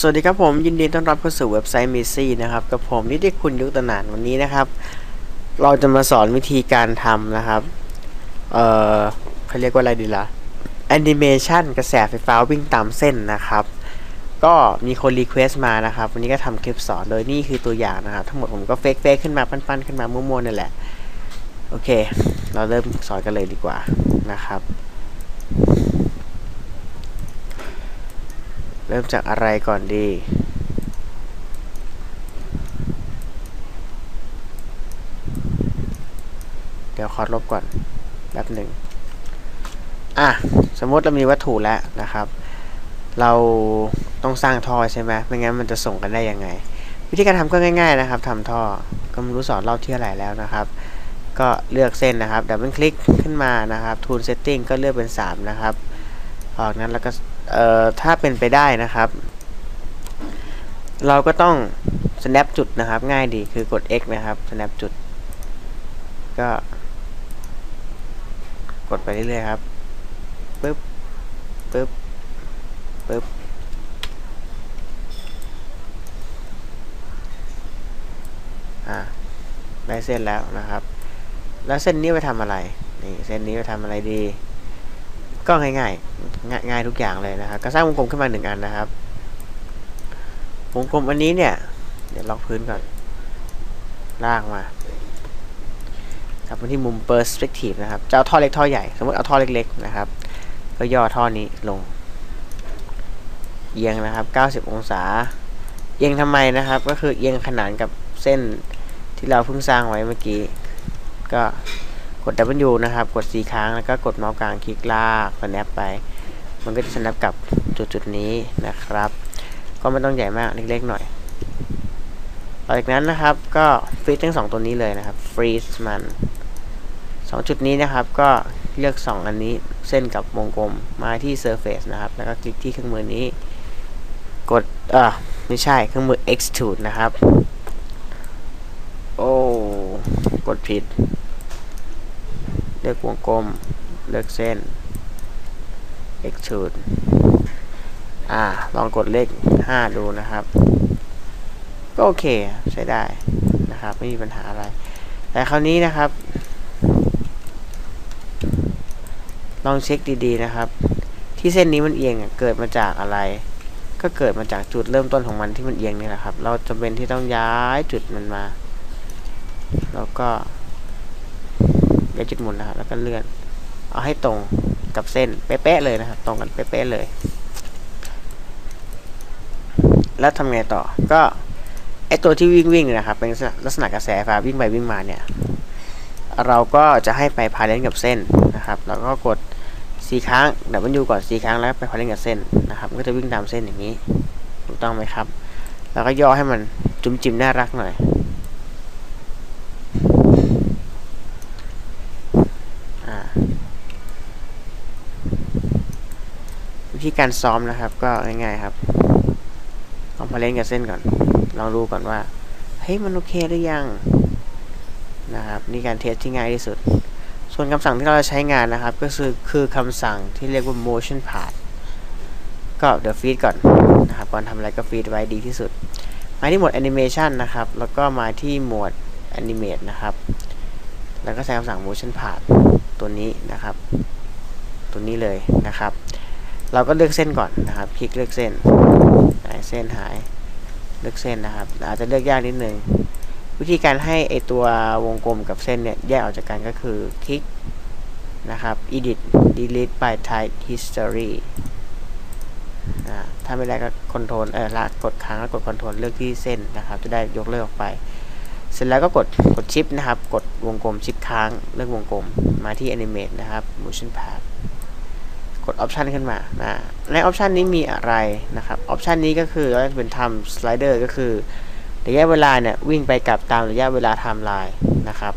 สวัสดีครับผมยินดีต้อนรับเข้าสู่เว็บไซต์มิซี่นะครับกับผมนิติคุณยุคตนานวันนี้นะครับ เราจะมาสอนวิธีการทำนะครับ เอ่อเขาเรียกว่าอะไรดีละ่ะแอนิเมชันกระแสไฟฟ้าวิ่งตามเส้นนะครับ ก็มีคนรีเควสต์มานะครับ วันนี้ก็ทำคลิปสอนโดยนี่คือตัวอย่างนะครับ ทั้งหมดผมก็เฟกเฟกขึ้นมาปั้นๆขึ้นมามั่วๆนั่นแหละ โอเค เราเริ่มสอนกันเลยดีกว่านะครับ เริ่มจากอะไรก่อนดีเดี๋ยวขอลบก่อนแป๊บหนึ่งอะสมมติเรามีวัตถุแล้วนะครับ เราต้องสร้างท่อใช่ไหมไม่งั้นมันจะส่งกันได้ยังไง วิธีการทำก็ง่าย ๆนะครับทำท่อก็ไม่รู้สอนรอบที่เท่าไหร่แล้วนะครับ ก็เลือกเส้นนะครับดับเบิลคลิกขึ้นมานะครับ Tool Setting ก็เลือกเป็น 3 นะครับออกนั้นแล้วก็ เอ่อถ้าเป็นไปได้นะครับ เราก็ต้อง snap จุดนะครับ ง่ายดีคือกด x นะครับ snap จุด ก็ กดไปเรื่อยๆครับปึ๊บปึ๊บปึ๊บอ่าได้เส้นแล้วนะครับ แล้วเส้นนี้ไปทำอะไรนี่เส้นนี้ไปทำอะไรดี ก็ง่ายง่ายง่ายง่ายทุกอย่างเลยนะครับก็สร้างวงกลมขึ้นมาหนึ่งอันนะครับ วงกลมอันนี้เนี่ย เดี๋ยวล็อกพื้นก่อน ลากมา ครับที่มุม perspective นะครับจะเอาท่อเล็กท่อใหญ่ สมมติเอาท่อเล็กๆนะครับ ก็ย่อท่อนี้ลง เอียงนะครับ 90 องศา เอียงทำไมนะครับ ก็คือเอียงขนานกับเส้นที่เราเพิ่งสร้างไว้เมื่อกี้ ก็ ด W นะครับ กด4ครั้งแล้วก็กดเมาส์กลางคลิกลาก snap ไป มันก็จะ snap กับจุดจุดนี้นะครับ ก็ไม่ต้องใหญ่มากเล็กๆหน่อยต่อจากนั้นนะครับก็ฟรีซทั้งสองตัวนี้เลยนะครับฟรีซมันสองจุดนี้นะครับก็เลือก 2 อันนี้เส้นกับวงกลมมาที่ surface นะครับ แล้วก็คลิกที่เครื่องมือนี้ กดเอ่อไม่ใช่เครื่องมือ extrude นะครับ โอ้ กดผิด ลือกวงกลม เลือกเส้น extrude อ่า ลองกดเลข 5 ดูนะครับ ก็โอเคใช้ได้นะครับ ไม่มีปัญหาอะไร แต่คราวนี้นะครับ ลองเช็คดีๆนะครับ ที่เส้นนี้มันเอียงเกิดมาจากอะไร ก็เกิดมาจากจุดเริ่มต้นของมันที่มันเอียงนี่แหละครับ เราจำเป็นที่ต้องย้ายจุดมันมา แล้วก็ ย้ายจุดหมุนนะครับแล้วก็เลื่อน เอาให้ตรงกับเส้นเป๊ะๆเลยนะครับ ตรงกันเป๊ะๆเลย แล้วทำไงต่อ ก็ไอตัวที่วิ่งวิ่งนะครับ เป็นลักษณะกระแสไฟฟ้าวิ่งไปวิ่งมาเนี่ย เราก็จะให้ไปพาเลนกับเส้นนะครับ แล้วก็กดสีครั้งดับเบิลยูก่อนสีครั้งแล้วไปพาเลนกับเส้นนะครับก็จะวิ่งตามเส้นอย่างนี้ ถูกต้องไหมครับ แล้วก็ย่อให้มันจุ่มจิ๋มน่ารักหน่อย อ่า วิธีการซ้อมนะครับ ก็ง่ายๆครับลองพาเล่นกับเส้นก่อน ลองดูก่อนว่า เฮ้ย มันโอเคหรือยัง นะครับ นี่การเทสที่ง่ายที่สุด ส่วนคำสั่งที่เราจะใช้งานนะครับ ก็คือคือคำสั่งที่เรียกว่า motion path ก็เดี๋ยวฟีดก่อนนะครับ ก่อนทำอะไรก็ฟีดไว้ดีที่สุด มาที่หมด animation นะครับ แล้วก็มาที่หมวด animate นะครับ แล้วก็ใช้คำสั่ง motion path ตัวนี้นะครับ ตัวนี้เลยนะครับ เราก็เลือกเส้นก่อนนะครับ คลิกเลือกเส้นหายเส้นหาย เลือกเส้นนะครับ อาจจะเลือกยากนิดนึง วิธีการให้ไอตัววงกลมกับเส้นเนี่ยแยกออกจากกันก็คือคลิกนะครับ edit delete by type history ถ้าไม่ได้ก็ control เออละกดค้างแล้วกด control เลือกที่เส้นนะครับ จะได้ยกเลิกออกไป เสร็จแล้วก็กดกดชิปนะครับ กดวงกลมชิปค้างเลือกวงกลมมาที่ animate นะครับ motion path กด option ขึ้นมานะใน option นี้มีอะไรนะครับ option นี้ก็คือเราจะเป็นทำ slider ก็คือระยะเวลาเนี่ยวิ่งไปกลับตามระยะเวลาไทม์ไลน์นะครับ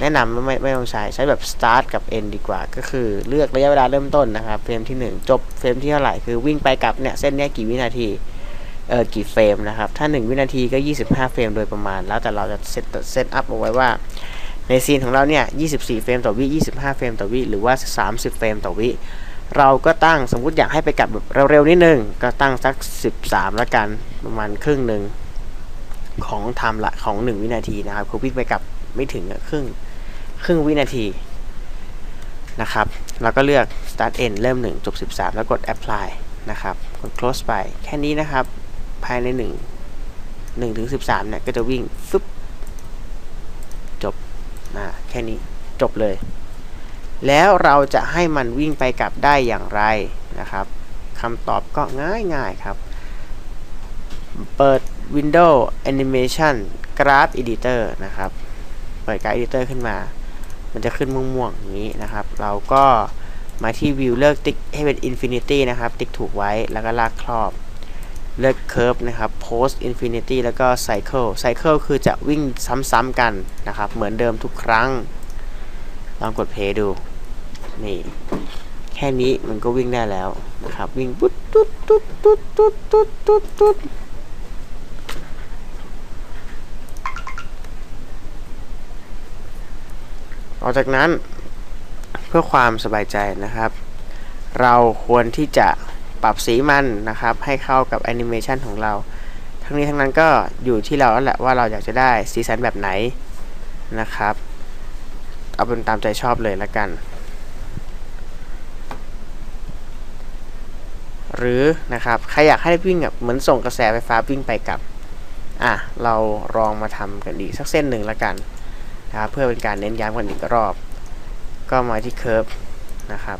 แนะนำไม่ไม่ต้องใช้ใช้แบบ start กับ end ดีกว่า ก็คือเลือกระยะเวลาเริ่มต้นนะครับเฟรมที่ 1 จบเฟรมที่เท่าไหร่คือวิ่งไปกลับเนี่ยเส้นนี้กี่วินาทีเออกี่เฟรมนะครับถ้า 1 วินาทีก็ 25 เฟรมโดยประมาณ แล้วแต่เราจะเซตเซตอัพเอาไว้ว่าในซีนของเราเนี่ย 24 เฟรมต่อวิ 25 เฟรมต่อวิ หรือว่า 30 เฟรมต่อวิ เราก็ตั้งสมมุติอยากให้ไปกลับแบบเร็วๆนิดนึงก็ตั้งสัก 13แล้วกันประมาณครึ่งหนึ่งของไทม์ละของ 1 วินาทีนะครับคือวิ่งไปกลับไม่ถึงครึ่งครึ่งวินาทีนะครับเราก็เลือก start end เริ่ม 1 จบ 13 แล้วกด apply นะครับกด close ไป แค่นี้นะครับ ภายใน 1 1ถึง13 เนี่ย ก็จะวิ่งฟึบจบนะแค่นี้จบเลย แล้วเราจะให้มันวิ่งไปกลับได้อย่างไรนะครับคำตอบก็ง่ายๆครับ เปิด Windows Animation Graph Editor นะครับ เปิด Graph Editor ขึ้นมา มันจะขึ้นม่วงๆอย่างนี้นะครับ เราก็มาที่ View เลือกติ๊กให้เป็น Infinity นะครับ ติ๊กถูกไว้แล้วก็ลากครอบ เลือก Curve นะครับ Post Infinity แล้วก็ Cycle Cycle คือจะวิ่งซ้ำๆกันนะครับ เหมือนเดิมทุกครั้ง ลองกด Play ดู นี่ แค่นี้มันก็วิ่งได้แล้วนะครับ วิ่งปุ๊ดตุ๊ดตุ๊ดตุ๊ดตุ๊ดตุ๊ดตุ๊ดตุ๊ดออกจากนั้นเพื่อความสบายใจนะครับ เราควรที่จะปรับสีมันนะครับ ให้เข้ากับแอนิเมชันของเรา ทั้งนี้ทั้งนั้นก็อยู่ที่เราแล้วแหละว่าเราอยากจะได้สีสันแบบไหนนะครับ เอาเป็นตามใจชอบเลยละกัน หรือนะครับใครอยากให้วิ่งแบบเหมือนส่งกระแสไฟฟ้าวิ่งไปกลับอะเราลองมาทำกันอีกสักเส้นหนึ่งละกันนะครับเพื่อเป็นการเน้นย้ำกันอีกรอบ ก็มาที่เค r ร์ฟนะครับ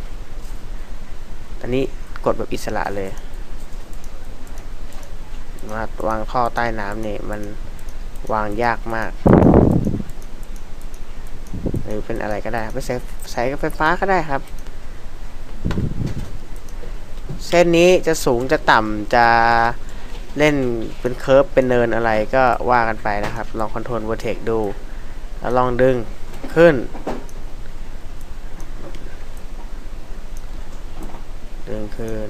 ตอนนี้กดแบบอิสระเลย มาวางท่อใต้น้ำเนี่ยมันวางยากมาก หรือเป็นอะไรก็ได้ไปใส่ใส่กับไฟฟ้าก็ได้ครับ เส้นนี้จะสูงจะต่ำจะเล่นเป็นเคิร์ฟเป็นเนินอะไรก็ว่ากันไปนะครับ ลองคอนโทรลวอร์เทกดูแล้วลองดึงขึ้น ดึงขึ้น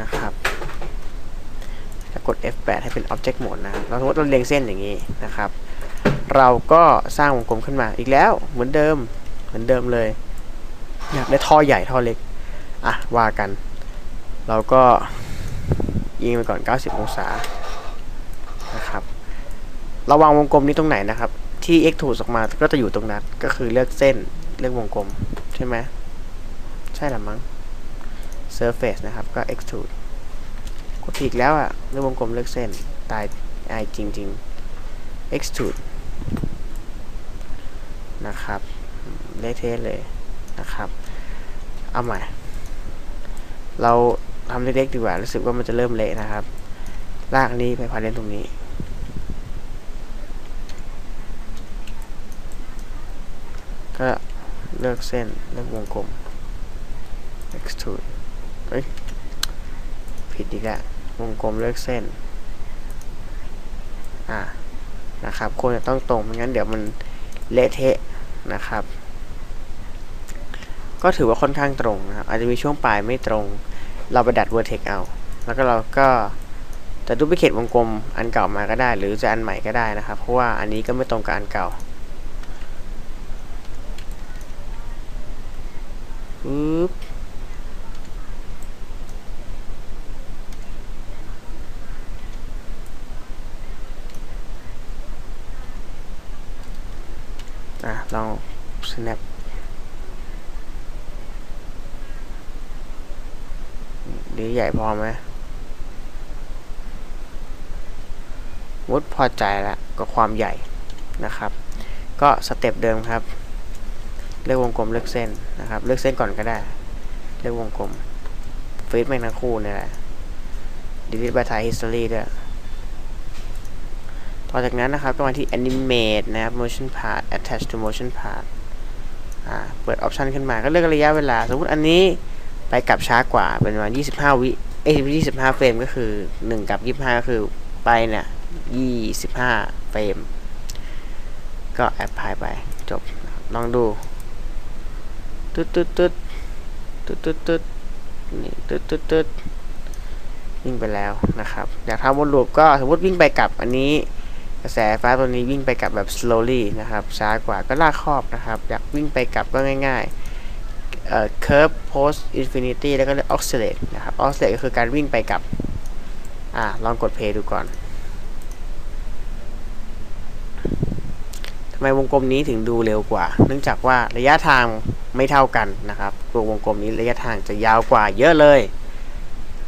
นะครับจะกด F8 ให้เป็น Object Mode นะครับเราสมมติเราเรียงเส้นอย่างนี้นะครับ เราก็สร้างวงกลมขึ้นมาอีกแล้วเหมือนเดิมเหมือนเดิมเลยอยากได้ท่อใหญ่ท่อเล็กอะว่ากัน เราก็ยิงไปก่อน 90 องศานะครับเราวางวงกลมนี้ตรงไหนนะครับ ที่ x ถูกออกมาก็จะอยู่ตรงนั้นก็คือเลือกเส้นเลือกวงกลมใช่ไหมใช่หรือมั้ง surface นะครับก็ extrude กดอีกแล้วอะเลือกวงกลมเลือกเส้นตายไอจริง ๆ extrude นะครับเละเทะเลยนะครับ เอาใหม่ เราทำเล็กๆดีกว่า รู้สึกว่ามันจะเริ่มเละนะครับ ลากนี้ไปพาเลนตรงนี้ ก็เลือกเส้นเลือกวงกลม extrude เฮ้ย ผิดอีกแล้ววงกลมเลือกเส้น อ่า นะครับควรจะต้องตรงไม่งั้นเดี๋ยวมันเละเทะนะครับ ก็ถือว่าค่อนข้างตรงนะครับอาจจะมีช่วงปลายไม่ตรง เราไปดัดเวอร์เทกเอา แล้วก็เราก็จะดูพิเขตวงกลมอันเก่ามาก็ได้ หรือจะอันใหม่ก็ได้นะครับ เพราะว่าอันนี้ก็ไม่ตรงกับอันเก่าปึ๊บอะลอง snap ดีให ญ่พอไหมวุฒพอใจแล้วก็ความใหญ่นะครับ ก็สเต็ปเดิมครับ เลือกวงกลมเลือกเส้นนะครับ เลือกเส้นก่อนก็ได้ เลือกวงกลมฟีดแม่งทั้งคู่เนี่ยแหละ delete by type history ด้วยต่อจากนั้นนะครับก็มาที่ animate นะครับ motion part attach to motion part อ่าเปิดออปชันขึ้นมาก็เลือกระยะเวลา สมมติอันนี้ ไปกลับช้ากว่าเป็นประมาณ25วิเอ้ย25เฟรมก็คือ1กับ25ก็คือไปเนี่ย25เฟรม ก็แอปพลายไปจบลองดูตึ๊ดตึ๊ดตึ๊ดตึ๊ดตึ๊ดตึ๊ดนี่ตึ๊ดตึ๊ดตึ๊ดวิ่งไปแล้วนะครับ อยากทำวนลูปก็สมมติวิ่งไปกลับอันนี้กระแสไฟฟ้าตัวนี้วิ่งไปกลับแบบ slowly นะครับช้ากว่าก็ลากครอบนะครับ อยากวิ่งไปกลับก็ง่าย ๆ เอ่อ curve post infinity แล้วก็เรียก oscillate นะครับ oscillate ก็คือการวิ่งไปกลับ อ่า ลองกด play ดูก่อนทำไมวงกลมนี้ถึงดูเร็วกว่า เนื่องจากว่าระยะทางไม่เท่ากันนะครับตัววงกลมนี้ระยะทางจะยาวกว่าเยอะเลย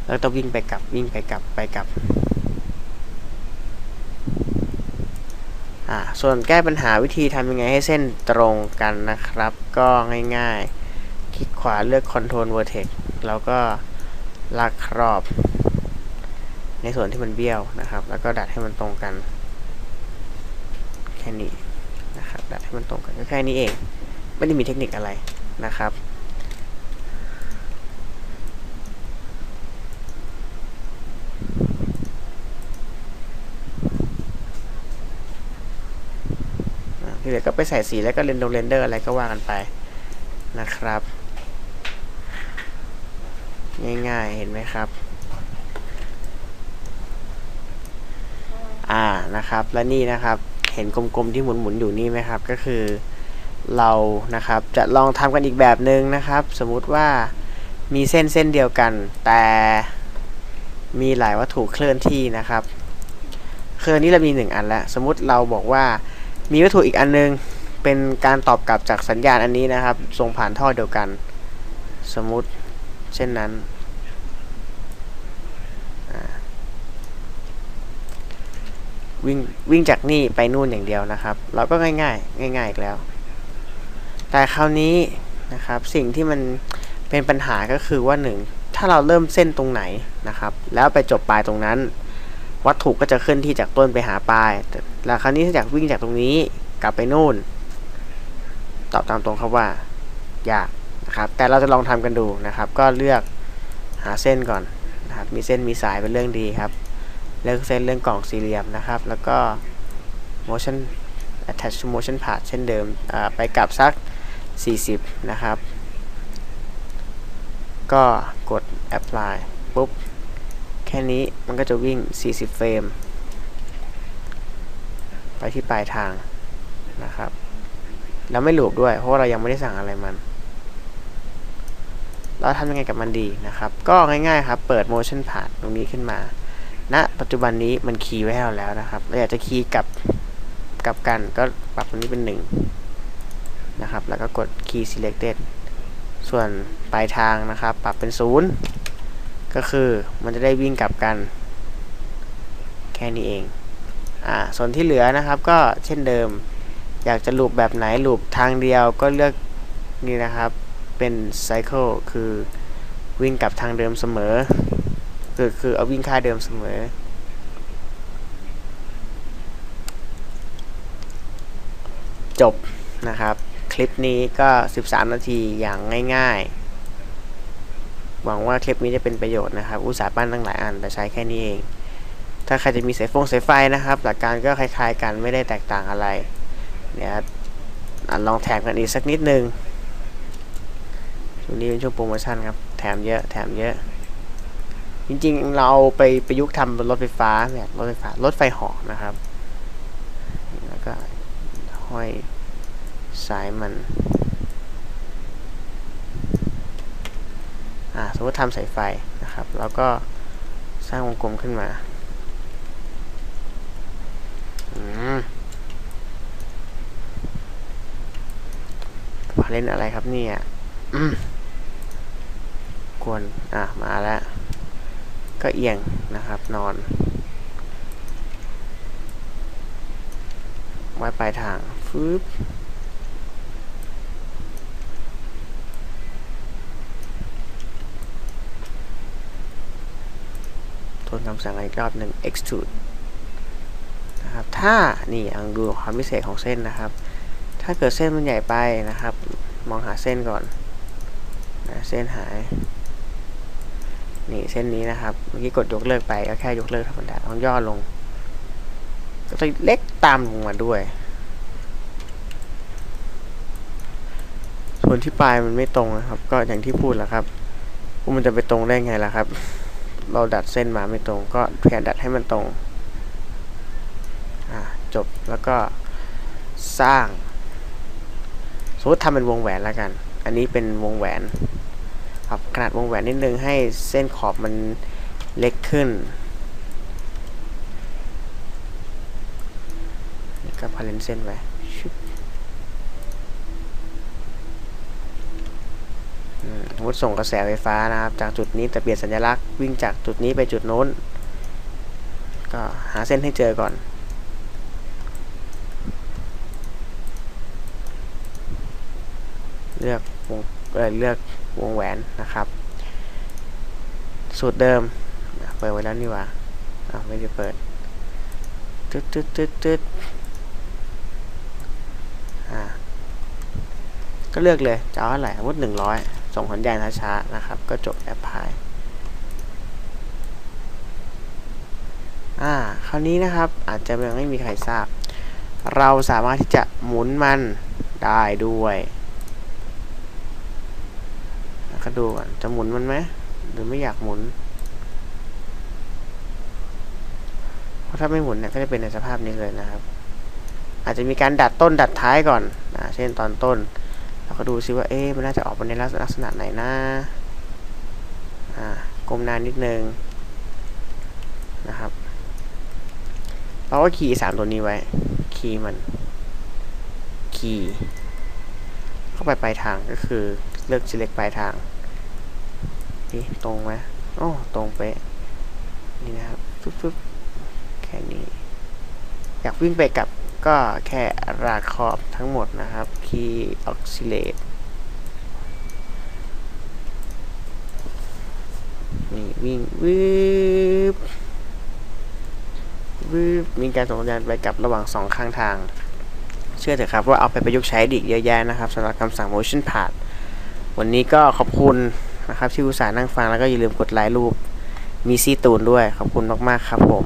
แล้วต้องวิ่งไปกลับวิ่งไปกลับไปกลับอ่าส่วนแก้ปัญหาวิธีทำยังไงให้เส้นตรงกันนะครับ ก็ง่าย ๆ คลิกขวาเลือก Control Vertex แล้วก็ลากครอบ ในส่วนที่มันเบี้ยวนะครับ แล้วก็ดัดให้มันตรงกัน แค่นี้นะครับ ดัดให้มันตรงกันก็แค่นี้เอง ไม่ได้มีเทคนิคอะไรนะครับที่เหลือก็ไปใส่สีแล้วก็เรนโดเรนเดอร์อะไรก็ว่ากันไปนะครับ ง่ายๆ เห็นไหมครับ อ่านะครับ และนี่นะครับ เห็นกลมๆที่หมุนๆอยู่นี่ไหมครับ ก็คือเรานะครับจะลองทำกันอีกแบบหนึ่งนะครับ สมมุติว่ามีเส้นเส้นเดียวกัน แต่มีหลายวัตถุเคลื่อนที่นะครับเคืออนนี้เรามีหนึ่งอันแล้ว สมมุติเราบอกว่ามีวัตถุอีกอันนึง เป็นการตอบกลับจากสัญญาณอันนี้นะครับส่งผ่านท่อเดียวกัน สมมุติ เช่นนั้น วิ่งวิ่งจากนี่ไปนู่นอย่างเดียวนะครับ เราก็ง่ายๆง่ายๆอีกแล้ว แต่คราวนี้นะครับสิ่งที่มันเป็นปัญหาก็คือว่าหนึ่งถ้าเราเริ่มเส้นตรงไหนนะครับ แล้วไปจบปลายตรงนั้น วัตถุก็จะเคลื่อนที่จากต้นไปหาปลายแต่แล้วคราวนี้ถ้าอยากวิ่งจากตรงนี้กลับไปนู่น ตอบตามตรงครับว่ายาก นะครับ แต่เราจะลองทำกันดูนะครับ ก็เลือกหาเส้นก่อนนะครับ มีเส้นมีสายเป็นเรื่องดีครับ เลือกเส้นเรื่องกล่องสี่เหลี่ยมนะครับ แล้วก็ motion attach to motion path เช่นเดิมไปกลับสัก 40 นะครับ ก็กด apply ปุ๊บ แค่นี้มันก็จะวิ่ง 40 เฟรม ไปที่ปลายทางนะครับ แล้วไม่หลูบด้วย เพราะว่าเรายังไม่ได้สั่งอะไรมัน เราทำยังไงกับมันดีนะครับ ก็ง่ายๆครับ เปิด motion path ตรงนี้ขึ้นมาณนะปัจจุบันนี้มันคีย์ไว้ให้เราแล้วนะครับเราอยากจะคีย์กับกับกันก็ปรับตรงนี้เป็น 1 นะครับ แล้วก็กด key selected ส่วนปลายทางนะครับ ปรับเป็น 0 ก็คือมันจะได้วิ่งกลับกัน แค่นี้เองอ่าส่วนที่เหลือนะครับก็เช่นเดิม อยากจะลูปแบบไหนลูปทางเดียวก็เลือกนี่นะครับ เป็น cycle คือวิ่งกลับทางเดิมเสมอ คือคือเอาวิ่งค่าเดิมเสมอ จบนะครับ คลิปนี้ก็ 13 นาทีอย่างง่ายๆ หวังว่าคลิปนี้จะเป็นประโยชน์นะครับ อุตสาห์ปั้นตั้งหลายอัน แต่ใช้แค่นี้เอง ถ้าใครจะมีสายฟงสายไฟนะครับ หลักการก็คล้ายๆกันไม่ได้แตกต่างอะไร เนี่ยลองแถมกันอีกสักนิดนึง ช่วงนี้เป็นช่วงโปรโมชั่นครับ แถมเยอะ แถมเยอะ จริงๆ เราไปประยุกต์ทำบนรถไฟฟ้าแบบรถไฟฟ้ารถไฟหาะนะครับ แล้วก็ห้อยสายมัน อ่า สมมติทำสายไฟนะครับ แล้วก็สร้างวงกลมขึ้นมา อืมเล่นอะไรครับเนี่ยอืม กวน อะ มาแล้ว ก็เอียงนะครับ นอน ไว้ปลายทาง ฟืบทวนคำสั่งอีกรอบหนึ่ง extrude นะครับ ถ้า นี่ลองดูความพิเศษของเส้นนะครับ ถ้าเกิดเส้นมันใหญ่ไปนะครับ มองหาเส้นก่อนนะเส้นหาย นี่เส้นนี้นะครับ เมื่อกี้กดยกเลิกไปก็แค่ยกเลิกธรรมดาต้องย่อลง ก็จะเล็กตามลงมาด้วย ส่วนที่ปลายมันไม่ตรงนะครับ ก็อย่างที่พูดแหล้วครับว่ามันจะไปตรงได้ไงล่ะครับ เราดัดเส้นมาไม่ตรง ก็แทนดัดให้มันตรงอ่าจบแล้วก็สร้างสมมติทำเป็นวงแหวนแล้วกัน อันนี้เป็นวงแหวน ปรับขนาดวงแหวนนิดนึงให้เส้นขอบมันเล็กขึ้นนี่ก็พาเลนเส้นไปชึบอืมสมมติส่งกระแสไฟฟ้านะครับ จากจุดนี้แต่เปลี่ยนสัญลักษณ์วิ่งจากจุดนี้ไปจุดโน้น ก็หาเส้นให้เจอก่อนเลือกวงเลือก วงแหวนนะครับ สูตรเดิมเปิดไว้แล้วนี่ว่าอ้าวไม่ได้เปิดตึ๊ดตึ๊ดตึ๊ดตึ๊ดอ่าก็เลือกเลยจะเอาเท่าไหร่สมมติหนึ่งร้อยส่งสัญญาณช้าๆนะครับ ก็จบแอปพลายอ่าคราวนี้นะครับอาจจะยังไม่มีใครทราบ เราสามารถที่จะหมุนมันได้ด้วย แล้วก็ดูก่อนจะหมุนมันไหมหรือไม่อยากหมุน เพราะถ้าไม่หมุนเนี่ยก็จะเป็นในสภาพนี้เลยนะครับ อาจจะมีการดัดต้นดัดท้ายก่อนนะเช่นตอนต้นเราก็ดูซิว่าเอ๊ะมันน่าจะออกมาในลักษณะไหนนะอ่ากลมนานนิดนึงนะครับ เราก็คีย์สามตัวนี้ไว้ คีย์มันคีย์เข้าไปปลายทางก็คือเลือก select ปลายทาง ตรงไหมโอ้ตรงเป๊ะนี่นะครับฟึบฟึบแค่นี้ อยากวิ่งไปกลับก็แค่ราดขอบทั้งหมดนะครับ คีย์ oscillate นี่วิ่งวืบวืบมีการส่งสัญญาณไปกลับระหว่างสองข้างทาง เชื่อเถอะครับว่าเอาไปประยุกต์ใช้ไดอีกเยอะแยะนะครับสำหรับคำสั่ง motion path วันนี้ก็ขอบคุณ นะครับที่อุตส่าห์นั่งฟังแล้วก็อย่าลืมกดไลค์รูปมีซีตูนด้วยขอบคุณมากๆครับผม